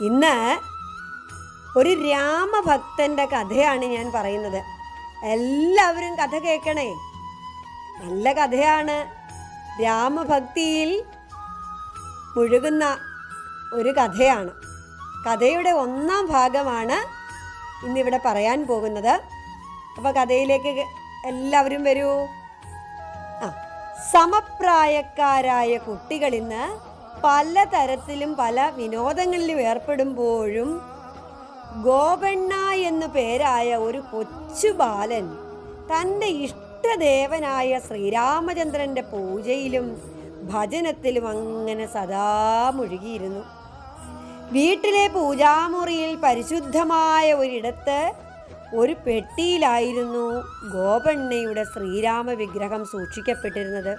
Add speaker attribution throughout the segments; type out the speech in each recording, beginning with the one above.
Speaker 1: ഇന്ന് ഒരു രാമഭക്തന്റെ കഥയാണ് ഞാൻ പറയുന്നത്. എല്ലാവരും കഥ കേൾക്കണേ. നല്ല കഥയാണ്. രാമഭക്തിയിൽ മുഴുകുന്ന ഒരു കഥയാണ്. കഥയുടെ ഒന്നാം ഭാഗമാണ് ഇന്നിവിടെ പറയാൻ പോകുന്നത്. അപ്പോൾ കഥയിലേക്ക് എല്ലാവരും വരൂ. ആ സമപ്രായക്കാരായ കുട്ടികൾ ഇന്ന് പലതരത്തിലും പല വിനോദങ്ങളിലും ഏർപ്പെടുമ്പോഴും ഗോപണ്ണ എന്നു പേരായ ഒരു കൊച്ചു ബാലൻ തന്റെ ഇഷ്ടദേവനായ ശ്രീരാമചന്ദ്രന്റെ പൂജയിലും ഭജനത്തിലും അങ്ങനെ സദാ മുഴുകിയിരുന്നു. വീട്ടിലെ പൂജാമുറിയിൽ പരിശുദ്ധമായ ഒരിടത്ത് ഒരു പെട്ടിയിലായിരുന്നു ഗോപണ്ണയുടെ ശ്രീരാമ വിഗ്രഹം സൂക്ഷിക്കപ്പെട്ടിരുന്നത്.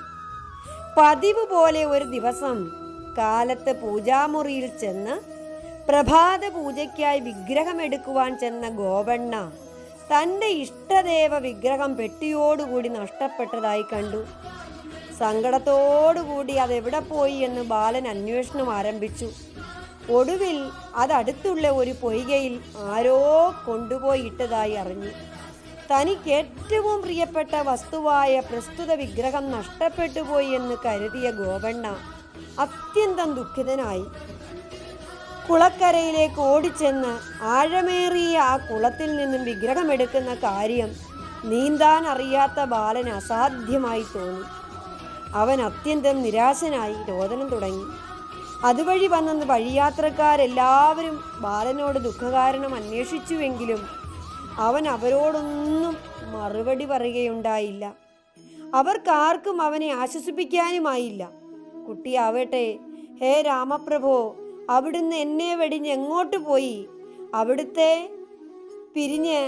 Speaker 1: പതിവ് പോലെ ഒരു ദിവസം കാലത്ത് പൂജാമുറിയിൽ ചെന്ന് പ്രഭാത പൂജയ്ക്കായി വിഗ്രഹം എടുക്കുവാൻ ചെന്ന ഗോവണ്ണ തന്റെ ഇഷ്ടദേവ വിഗ്രഹം പെട്ടിയോടുകൂടി നഷ്ടപ്പെട്ടതായി കണ്ടു. സങ്കടത്തോടുകൂടി അതെവിടെ പോയി എന്ന് ബാലൻ അന്വേഷണം ആരംഭിച്ചു. ഒടുവിൽ അതടുത്തുള്ള ഒരു പൊയ്കയിൽ ആരോ കൊണ്ടുപോയിട്ടതായി അറിഞ്ഞു. തനിക്ക് ഏറ്റവും പ്രിയപ്പെട്ട വസ്തുവായ പ്രസ്തുത വിഗ്രഹം നഷ്ടപ്പെട്ടു പോയി എന്ന് കരുതിയ ഗോപണ്ണ അത്യന്തം ദുഃഖിതനായി. കുളക്കരയിലേക്ക് ഓടിച്ചെന്ന് ആഴമേറിയ ആ കുളത്തിൽ നിന്നും വിഗ്രഹമെടുക്കുന്ന കാര്യം നീന്താൻ അറിയാത്ത ബാലൻ അസാധ്യമായി തോന്നി. അവൻ അത്യന്തം നിരാശനായി രോദനം തുടങ്ങി. അതുവഴി വന്ന വഴിയാത്രക്കാരെല്ലാവരും ബാലനോട് ദുഃഖകാരണം അന്വേഷിച്ചുവെങ്കിലും അവൻ അവരോടൊന്നും മറുപടി പറയുകയുണ്ടായില്ല. അവർക്കാർക്കും അവനെ ആശ്വസിപ്പിക്കാനുമായില്ല. കുട്ടിയാവട്ടെ. ഹേ രാമപ്രഭോ അവിടുന്ന് എന്നെ വെടിഞ്ഞ് എങ്ങോട്ട് പോയി? അവിടുത്തെ പിരിഞ്ഞ്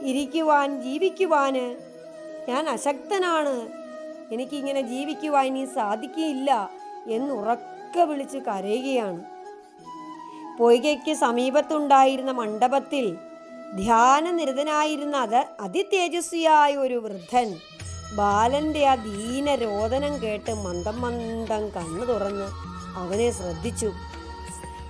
Speaker 1: ഇരിക്കുവാൻ ജീവിക്കുവാന് ഞാൻ അശക്തനാണ്. എനിക്കിങ്ങനെ ജീവിക്കുവാൻ ഇനി സാധിക്കുകയില്ല എന്നുറക്കെ വിളിച്ച് കരയുകയാണ്. പൊയ്കയ്ക്ക് സമീപത്തുണ്ടായിരുന്ന മണ്ഡപത്തിൽ ധ്യാനനിരതനായിരുന്ന അത് അതിതേജസ്വിയായ ഒരു വൃദ്ധൻ. ബാലന്റെ ആ ദീന രോദനം കേട്ട് മന്ദം മന്ദം കണ്ണു തുറന്ന് അവനെ ശ്രദ്ധിച്ചു.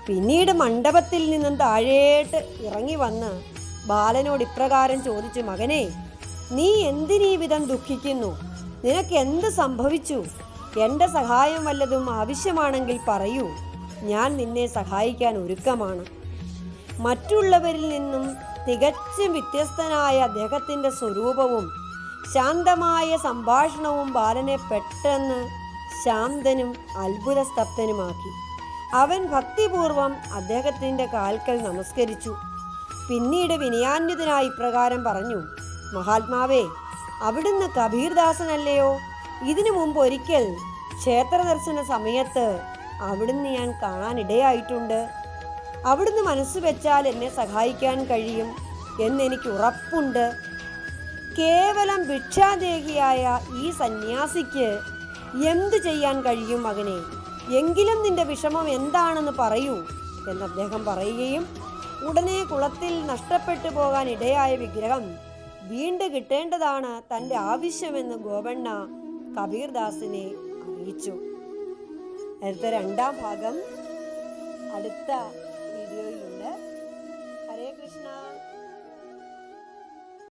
Speaker 1: പിന്നീട് മണ്ഡപത്തിൽ നിന്നും താഴേട്ട് ഇറങ്ങി വന്ന് ബാലനോട് ഇപ്രകാരം ചോദിച്ചു മകനെ നീ എന്തിനീ വിധം ദുഃഖിക്കുന്നു? നിനക്ക് എന്ത് സംഭവിച്ചു? എന്റെ സഹായം വല്ലതും ആവശ്യമാണെങ്കിൽ പറയൂ. ഞാൻ നിന്നെ സഹായിക്കാൻ ഒരുക്കമാണ്. മറ്റുള്ളവരിൽ നിന്നും തികച്ചും വ്യത്യസ്തനായ അദ്ദേഹത്തിന്റെ സ്വരൂപവും ശാന്തമായ സംഭാഷണവും ബാലനെ പെട്ടെന്ന് ശാന്തനും അത്ഭുതസ്തബ്ധനുമാക്കി. അവൻ ഭക്തിപൂർവം അദ്ദേഹത്തിന്റെ കാൽക്കൽ നമസ്കരിച്ചു. പിന്നീട് വിനയാന്യതനായി ഇപ്രകാരം പറഞ്ഞു മഹാത്മാവേ അവിടുന്ന് കബീർദാസനല്ലയോ? ഇതിനു മുമ്പ് ഒരിക്കൽ ക്ഷേത്ര ദർശന സമയത്ത് അവിടുന്ന് ഞാൻ കാണാനിടയായിട്ടുണ്ട്. അവിടുന്ന് മനസ്സ് വെച്ചാൽ എന്നെ സഹായിക്കാൻ കഴിയും എന്നെനിക്ക് ഉറപ്പുണ്ട്. കേവലം ഭിക്ഷാദേഹിയായ ഈ സന്യാസിക്ക് എന്തു ചെയ്യാൻ കഴിയും മകനെ? എങ്കിലും നിന്റെ വിഷമം എന്താണെന്ന് പറയൂ എന്ന് അദ്ദേഹം പറയുകയും ഉടനെ കുളത്തിൽ നഷ്ടപ്പെട്ടു പോകാൻ ഇടയായ വിഗ്രഹം വീണ്ടും കിട്ടേണ്ടതാണ് തന്റെ ആവശ്യമെന്ന് ഗോപണ്ണ കബീർദാസിനെ അറിയിച്ചു. അടുത്ത രണ്ടാം ഭാഗം അടുത്ത വീഡിയോയിലുണ്ട്. ഹരേ കൃഷ്ണ.